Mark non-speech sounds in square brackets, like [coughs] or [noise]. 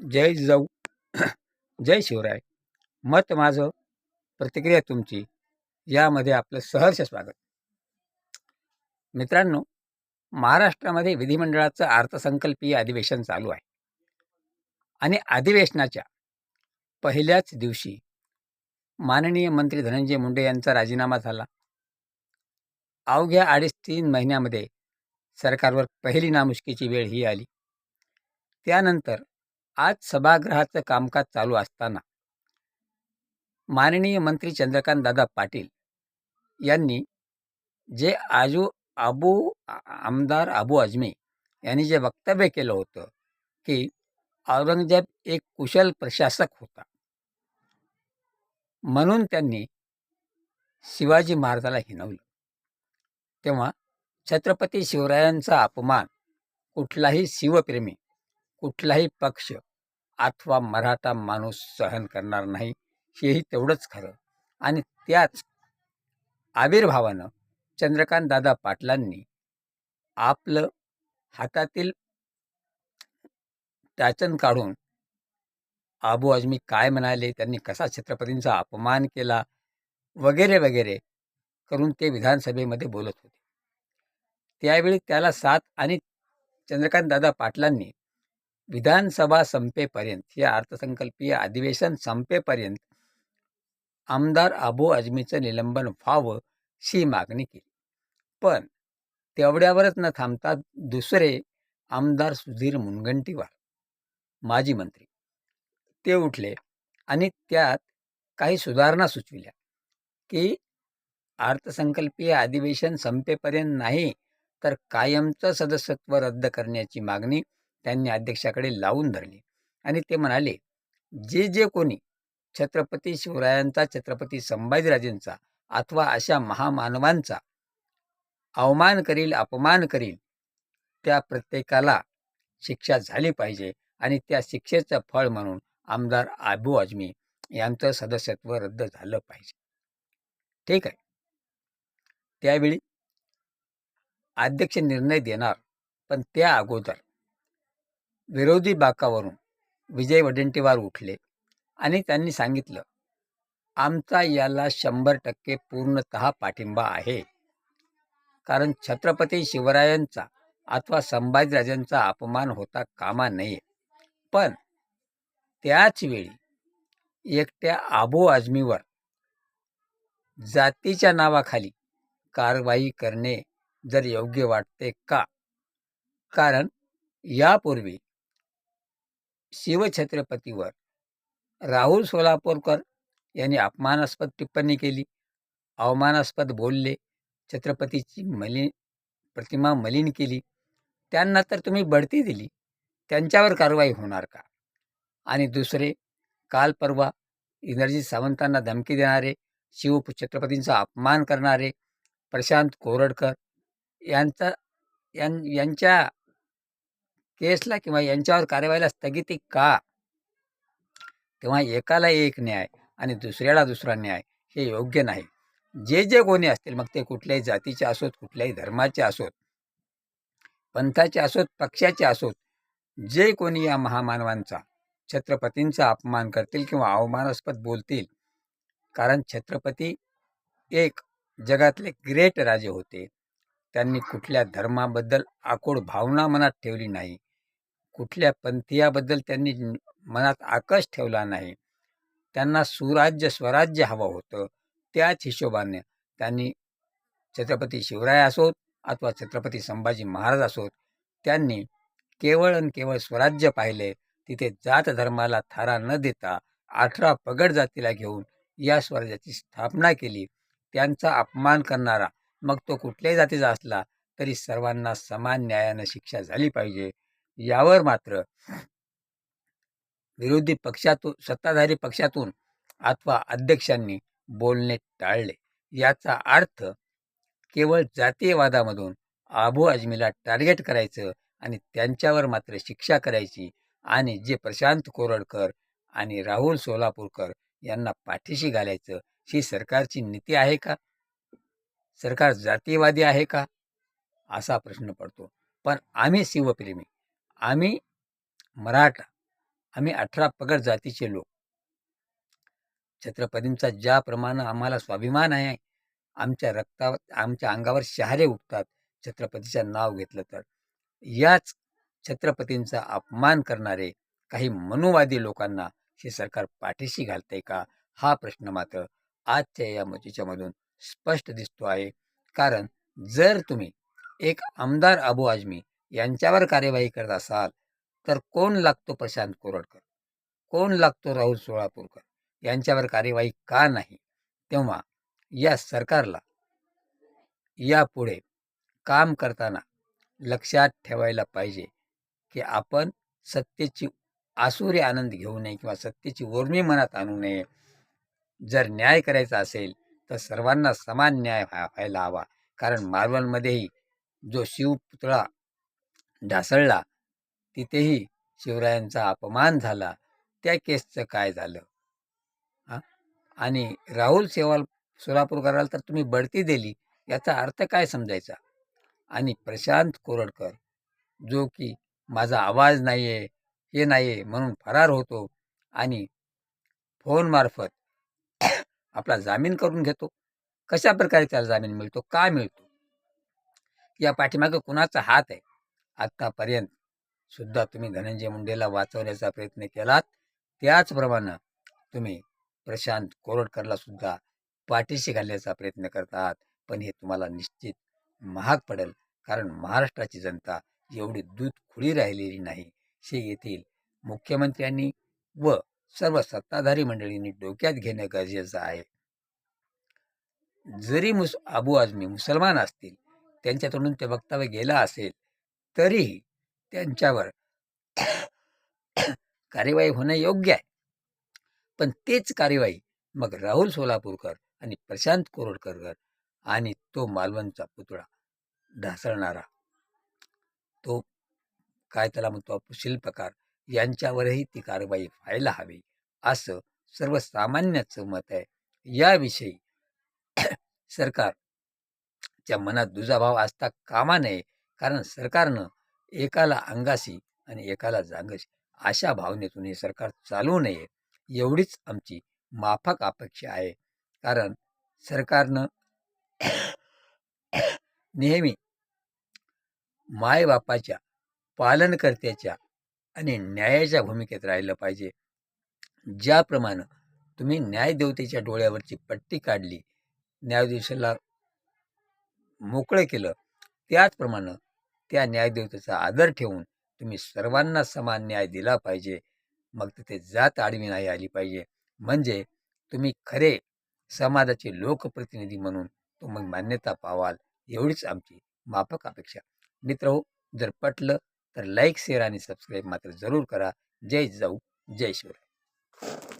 जय जाऊ जय शिवराय. मत माझं प्रतिक्रिया तुमची यामध्ये आपलं सहर्ष स्वागत. मित्रांनो महाराष्ट्रामध्ये विधिमंडळाचं अर्थसंकल्पीय अधिवेशन चालू आहे. आणि अधिवेशनाच्या पहिल्याच दिवशी माननीय मंत्री धनंजय मुंडे यांचा राजीनामा झाला. अवघ्या अडीच तीन महिन्यामध्ये सरकारवर पहिली नामुष्कीची वेळ ही आली. त्यानंतर आज सभागृहाचं कामकाज चालू असताना माननीय मंत्री चंद्रकांत दादा पाटील यांनी जे आजू अबू आमदार अबू आजमे यांनी जे वक्तव्य केलं होतं की औरंगजेब एक कुशल प्रशासक होता. म्हणून त्यांनी शिवाजी महाराजाला हिनवलं. तेव्हा छत्रपती शिवरायांचा अपमान कुठलाही शिवप्रेमी कुठलाही पक्ष अथवा मराठा माणूस सहन करणार नाही हेही तेवढंच खरं. आणि त्याच आविर्भावानं चंद्रकांत दादा पाटलांनी आपलं हातातील टाचन काढून आबू आजमी काय म्हणाले त्यांनी कसा छत्रपतींचा अपमान केला वगैरे वगैरे करून ते विधानसभेमध्ये बोलत होते. त्यावेळी त्याला साथ आणि चंद्रकांत दादा पाटलांनी विधानसभा संपेपर्यंत हे अर्थसंकल्पीय अधिवेशन संपेपर्यंत आमदार अबू अजमीचं निलंबन व्हावं ही मागणी केली. पण तेवढ्यावरच न थांबता दुसरे आमदार सुधीर मुनगंटीवार माजी मंत्री ते उठले आणि त्यात काही सुधारणा सुचविल्या की अर्थसंकल्पीय अधिवेशन संपेपर्यंत नाही तर कायमचं सदस्यत्व रद्द करण्याची मागणी त्यांनी अध्यक्षाकडे लावून धरली. आणि ते म्हणाले जे जे कोणी छत्रपती शिवरायांचा छत्रपती संभाजीराजेंचा अथवा अशा महामानवांचा अवमान करील अपमान करील त्या प्रत्येकाला शिक्षा झाली पाहिजे आणि त्या शिक्षेचं फळ म्हणून आमदार आबू आजमी यांचं सदस्यत्व रद्द झालं पाहिजे. ठीक आहे. त्यावेळी अध्यक्ष निर्णय देणार पण त्या अगोदर विरोधी बाकावरून विजय वडेंटीवार उठले आणि त्यांनी सांगितलं आमचा याला शंभर टक्के पूर्णतः पाठिंबा आहे. कारण छत्रपती शिवरायांचा अथवा संभाजीराजांचा अपमान होता कामा नये. पण त्याच वेळी एकट्या आबू आजमीवर जातीच्या नावाखाली कारवाई करणे जर योग्य वाटते का? कारण यापूर्वी शिवछत्रपतीवर राहुल सोलापूरकर यांनी अपमानास्पद टिप्पणी केली. अवमानास्पद बोलले. छत्रपतीची मलिन प्रतिमा मलिन केली. त्यांना तर तुम्ही बढती दिली. त्यांच्यावर कारवाई होणार का? आणि दुसरे काल परवा इंद्रजित सावंतांना धमकी देणारे शिव छत्रपतींचा अपमान करणारे प्रशांत कोरडकर यांचा यां यांच्या केसला किंवा यांच्यावर कारवाईला स्थगिती का? तेव्हा एकाला एक न्याय आणि दुसऱ्याला दुसरा न्याय हे योग्य नाही. जे जे कोणी असतील मग ते कुठल्याही जातीचे असोत कुठल्याही धर्माचे असोत पंथाचे असोत पक्षाचे असोत जे कोणी या महामानवांचा छत्रपतींचा अपमान करतील किंवा अवमानास्पद बोलतील कारण छत्रपती एक जगातले ग्रेट राजे होते. त्यांनी कुठल्या धर्माबद्दल आकोड भावना मनात ठेवली नाही. कुठल्या पंथीयाबद्दल त्यांनी मनात आकश ठेवला नाही. त्यांना सुराज्य स्वराज्य हवं होतं. त्याच हिशोबाने त्यांनी छत्रपती शिवराय असोत अथवा छत्रपती संभाजी महाराज असोत त्यांनी केवळ आणि केवळ स्वराज्य पाहिले. तिथे जात धर्माला थारा न देता अठरा पगड जातीला घेऊन या स्वराज्याची स्थापना केली. त्यांचा अपमान करणारा मग तो कुठल्याही जातीचा असला तरी सर्वांना समान न्यायानं शिक्षा झाली पाहिजे. यावर मात्र विरोधी पक्षातून सत्ताधारी पक्षातून अथवा अध्यक्षांनी बोलणे टाळले. याचा अर्थ केवळ जातीयवादामधून आबू आजमीला टार्गेट करायचं आणि त्यांच्यावर मात्र शिक्षा करायची आणि जे प्रशांत कोरडकर आणि राहुल सोलापूरकर यांना पाठीशी घालायचं ही सरकारची नीती आहे का? सरकार जातीयवादी आहे का? असा प्रश्न पडतो. पण आम्ही शिवप्रेमी आम्ही मराठा आम्ही अठरा पगड जातीचे लोक. छत्रपतींचा ज्याप्रमाणे आम्हाला स्वाभिमान आहे आमच्या रक्तावर आमच्या अंगावर शहारे उठतात छत्रपतीचं नाव घेतलं तर. याच छत्रपतींचा अपमान करणारे काही मनुवादी लोकांना हे सरकार पाठीशी घालते का? हा प्रश्न मात्र आजच्या या मतीच्यामधून स्पष्ट दिसतो आहे. कारण जर तुम्ही एक आमदार अबू आजमी यांच्यावर कार्यवाही करत असाल तर कोण लागतो प्रशांत कोरडकर? कोण लागतो राहुल सोळापूरकर यांच्यावर कार्यवाही का नाही? तेव्हा या सरकारला यापुढे काम करताना लक्षात ठेवायला पाहिजे की आपण सत्तेची आसुरी आनंद घेऊ नये किंवा सत्तेची उर्मी मनात आणू नये. जर न्याय करायचा असेल तर सर्वांना समान न्याय व्हायला हवा. कारण मार्वलमध्येही जो शिवपुतळा ढासळला. तिथेही शिवरायांचा अपमान झाला. त्या केसचं काय झालं? हां? आणि राहुल सेवाल सोलापूरकराला तर तुम्ही बढती दिली. याचा अर्थ काय समजायचा? आणि प्रशांत कोरडकर जो की माझा आवाज नाही आहे हे नाही आहे म्हणून फरार होतो आणि फोनमार्फत [coughs] आपला जामीन करून घेतो. कशा प्रकारे त्याला जामीन मिळतो? का मिळतो? या पाठीमागं कुणाचा हात आहे? आत्तापर्यंत सुद्धा तुम्ही धनंजय मुंडेला वाचवण्याचा प्रयत्न केलात. त्याचप्रमाणे तुम्ही प्रशांत कोरडकरला सुद्धा पाठीशी घालण्याचा प्रयत्न करतात. पण हे तुम्हाला निश्चित महाग पडेल. कारण महाराष्ट्राची जनता एवढी दूध खुळी राहिलेली नाही. हे येथील मुख्यमंत्र्यांनी व सर्व सत्ताधारी मंडळींनी डोक्यात घेणं गरजेचं आहे. जरी मुस अबू आझमी मुसलमान असतील त्यांच्या तोंडून ते वक्तव्य गेलं असेल तरीही त्यांच्यावर कार्यवाही होणं योग्य आहे. पण तेच कार्यवाही मग राहुल सोलापूरकर आणि प्रशांत कोरडकर आणि तो मालवणचा पुतळा ढासळणारा. तो काय त्याला म्हणतो शिल्पकार. यांच्यावरही ती कारवाई व्हायला हवी असं सर्वसामान्याचं मत आहे. याविषयी सरकारच्या मनात दुजाभाव असता कामा नये कारण सरकारनं एकाला अंगाशी आणि एकाला जांगशी अशा भावनेतून हे सरकार चालू नये एवढीच आमची माफक अपेक्षा आहे. कारण सरकारनं नेहमी मायबापाच्या पालनकर्त्याच्या आणि न्यायाच्या भूमिकेत राहिलं पाहिजे. ज्याप्रमाणे तुम्ही न्यायदेवतेच्या डोळ्यावरची पट्टी काढली न्यायाधीशाला मोकळं केलं त्याचप्रमाणे त्या न्यायदेवतेचा आदर ठेवून तुम्ही सर्वांना समान न्याय दिला पाहिजे. मग तिथे जात आडवी नाही आली पाहिजे. म्हणजे तुम्ही खरे समाजाचे लोकप्रतिनिधी म्हणून तुम्ही मान्यता पावाल एवढीच आमची माफक अपेक्षा. मित्र हो, जर पटलं तर लाईक शेअर आणि सबस्क्राईब मात्र जरूर करा. जय जाऊ जय शिवराय.